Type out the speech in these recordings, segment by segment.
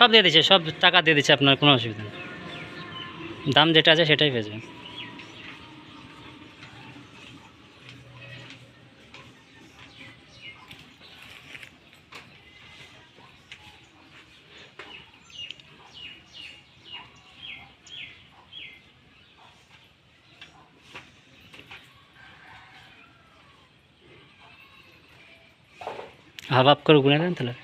সব দিয়ে দিচ্ছে সব টাকা দিয়ে দিচ্ছে আপনার কোনো অসুবিধা নেই। দাম যেটা আছে সেটাই পেয়ে যাবেন। হাফ হাফ করে গুনে দেন তাহলে।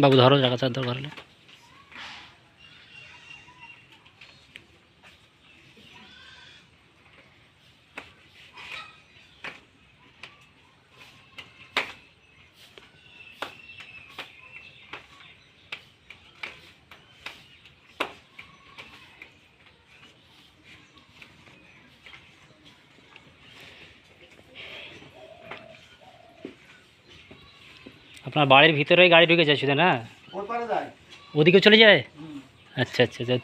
বাবু ধরো জায়গাটা দরকার হলে আপনার বাড়ির ভিতরেই গাড়ি ঢুকে যায় শুধু না? ওর ওদিকে চলে যায়? আচ্ছা আচ্ছা আচ্ছা।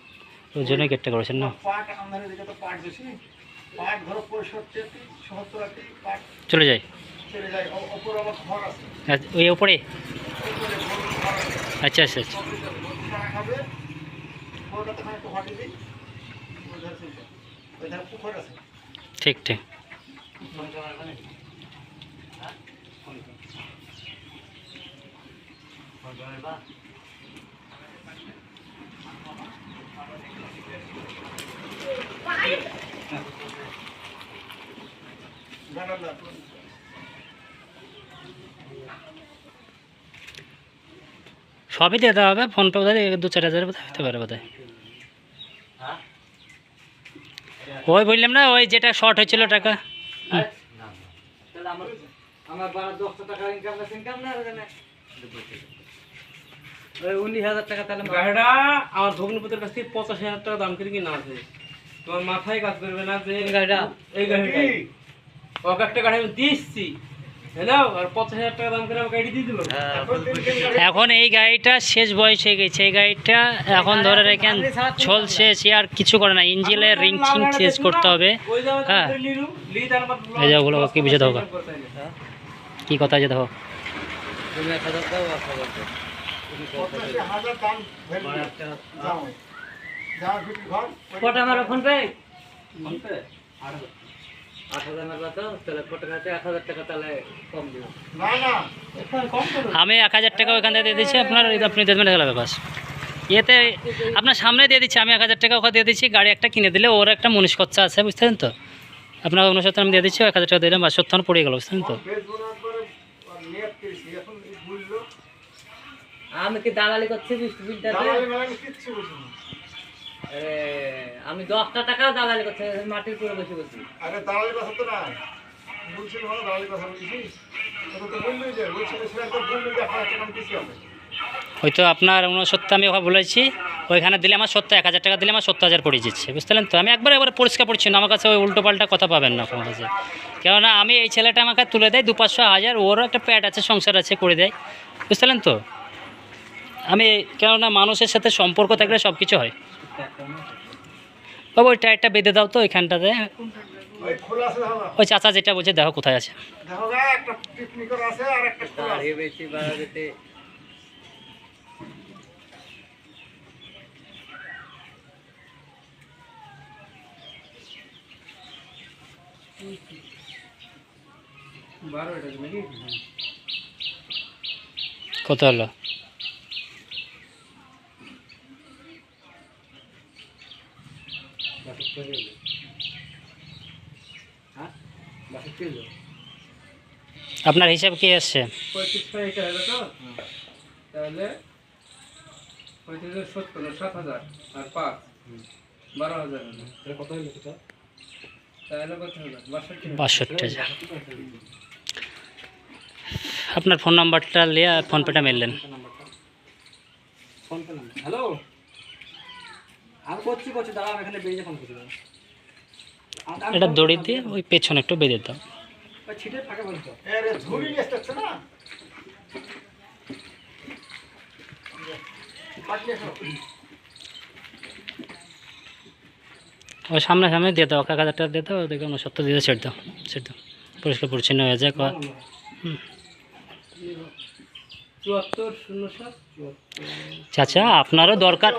ওই জন্যই গেটটা করেছেন না? চলে যায়? আচ্ছা, ওই ওপরে। আচ্ছা আচ্ছা আচ্ছা। ঠিক কিছু গরু ছানা খাবে ওটাতে খানে একটু ফাটি দিই ওই ধারে চলে যায়। ওই ধারে পুকুর আছে ঠিক ঠিক জানালা। সবই দিয়ে দেওয়া হবে ফোনপে বোধ হয় দু চার হাজার বোধ হতে পারে বোধ ওই বললাম না, ওই যেটা শর্ট হয়েছিল টাকা। আমার বারো দশশো টাকা ইনকাম ইনকাম না। উনিশ হাজার টাকা তাহলে গাড়িটা আমার ভগ্নপতির কাছ থেকে পঁচাশি হাজার টাকা দাম কিনা আছে তোমার মাথায় কাজ করবে না যে এই গাড়িটা। এই গাড়িটা। ওকে একটা গাড়ি আমি দিচ্ছি দিল। এখন এই গাড়িটা শেষ বয়স হয়ে গেছে। এই গাড়িটা এখন ধরে রেখেন চলছে সে আর কিছু করে না। ইঞ্জিনের রিং ছিং চেঞ্জ করতে হবে। হ্যাঁ। এই যে কি বুঝে দাও কি কথা আছে দেখো আমার ফোন পে? আমি এক হাজার টাকা ওইখান থেকে দিয়ে দিচ্ছি, আপনার আপনি দেবেন গেলে ব্যাপার। ইয়েতে আপনার সামনে দিয়ে দিচ্ছি, আমি এক হাজার টাকা ওখানে দিয়ে দিচ্ছি, গাড়ি একটা কিনে দিলে, ওর একটা মনীষ খরচা আছে, বুঝতে তো? আপনার উনসত্তর আমি দিয়ে দিচ্ছি এক হাজার টাকা দিলাম বা সত্তর পড়ে গেল, বুঝতে তো? আমি কি দালালি করছি বৃষ্টি কিচ্ছু বুঝি আমি দশটা টাকাও দালালি করছি মাটির পুরো বসে বসি। আরে দালালি কথা তো না বলছিল ভালো দালালি কথা বলছিস? আপনার টাকা হয়তো আপনার উনসত্তর আমি ওখানে বলেছি ওইখানে দিলে আমার সত্তর এক হাজার টাকা দিলে আমার সত্তর হাজার পড়ে যাচ্ছে বুঝতে পারলেন তো? আমি একবার একবার পরিষ্কার পরিচ্ছন্ন আমার কাছে ওই উল্টো পাল্টা কথা পাবেন না আমার কাছে কেননা আমি এই ছেলেটা আমাকে তুলে দেয় দু পাঁচশো হাজার ওরও একটা প্যাড আছে সংসার আছে করে দেয় বুঝতে পারলেন তো? আমি, কেননা মানুষের সাথে সম্পর্ক থাকলে সব কিছু হয়। বাবু, ওই টায়ারটা বেঁধে দাও তো এখানটাতে। ওই চাচা যেটা বলছে, দেখো কোথায় আছে। দেখো গা একটা পিকনিকের আছে আর একটা খোলা আছে দাঁড়িয়ে বেশি বাড়া যেতে বারো এটা নাকি হ্যাঁ আপনার হিসাব কি আসছে পঁয়ত্রিশ এটা হলো তো তাহলে পঁয়ত্রিশ সত্তর সাত হাজার। আর পাঁচ বারো হাজার কত আপনার ফোন নাম্বারটা নিয়ে ফোনপেটা মেললেন। PhonePe number. হ্যালো আমি করছি করছি দাঁড়া আমি এখানে বেরিয়ে ফোন করছি। দাঁড়া। আমি- আমি এটা দড়ি দিয়ে ওই পেছনে একটু বেঁধে দাও। ওই ছিটের ফাঁকে বলতো আরে ঝুড়ি নিয়ে আসতেছে না? পাট নিয়ে ওই সামনে সামনে দিয়ে দাও এক হাজার দিয়ে দাও দেখো উনসত্তর দিয়ে ছেড়ে দাও ছেড়ে দাও। পরিষ্কার পরিচ্ছন্ন হয়ে যায় ক- হুম। চাচা আপনারও দরকার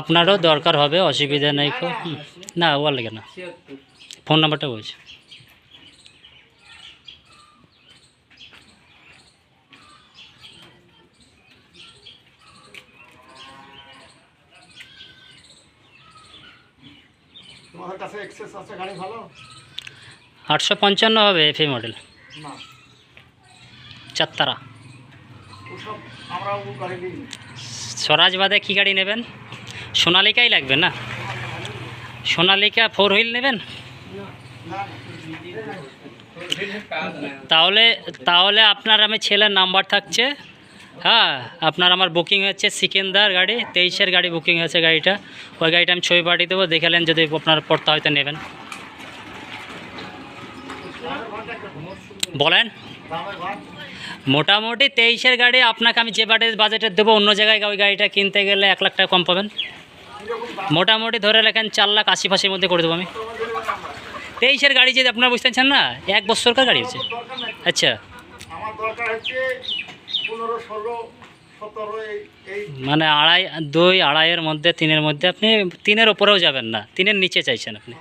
আপনারও দরকার হবে অসুবিধা নেই। না ওয়ার লাগে না। ফোন নাম্বারটা বলছি। তোমাদের কাছে এক্সেস আছে গাড়ি ভালো? আটশো পঞ্চান্ন হবে এফ মডেল না। চারতারা ওসব আমরা ও গাড়ি নিই স্বরাজ বাদে কী গাড়ি নেবেন? সোনালিকাই লাগবে না? সোনালিকা ফোর হুইল নেবেন? তাহলে তাহলে আপনার আমি ছেলের নাম্বার থাকছে। হ্যাঁ আপনার আমার বুকিং হচ্ছে সিকেন্দার গাড়ি, তেইশের গাড়ি বুকিং হয়েছে গাড়িটা। ওই গাড়িটা আমি ছবি পাঠিয়ে দেবো দেখালেন যদি আপনার পড়তে হয়তো নেবেন। বলেন। মোটামুটি তেইশের গাড়ি আপনাকে আমি যে বাজেট বাজেটের দেবো, অন্য জায়গায় ওই গাড়িটা কিনতে গেলে এক লাখ টাকা কম পাবেন। মোটামুটি ধরে লেখেন চার লাখ আশি ফাঁসির মধ্যে করে দেবো আমি। তেইশের গাড়ি যদি আপনারা বুঝতে পারছেন না, এক বছরকার গাড়ি হচ্ছে। আচ্ছা। মানে আড়াই, দুই, আড়াইয়ের মধ্যে, তিনের মধ্যে আপনি তিনের ওপরেও যাবেন না, তিনের নিচে চাইছেন আপনি।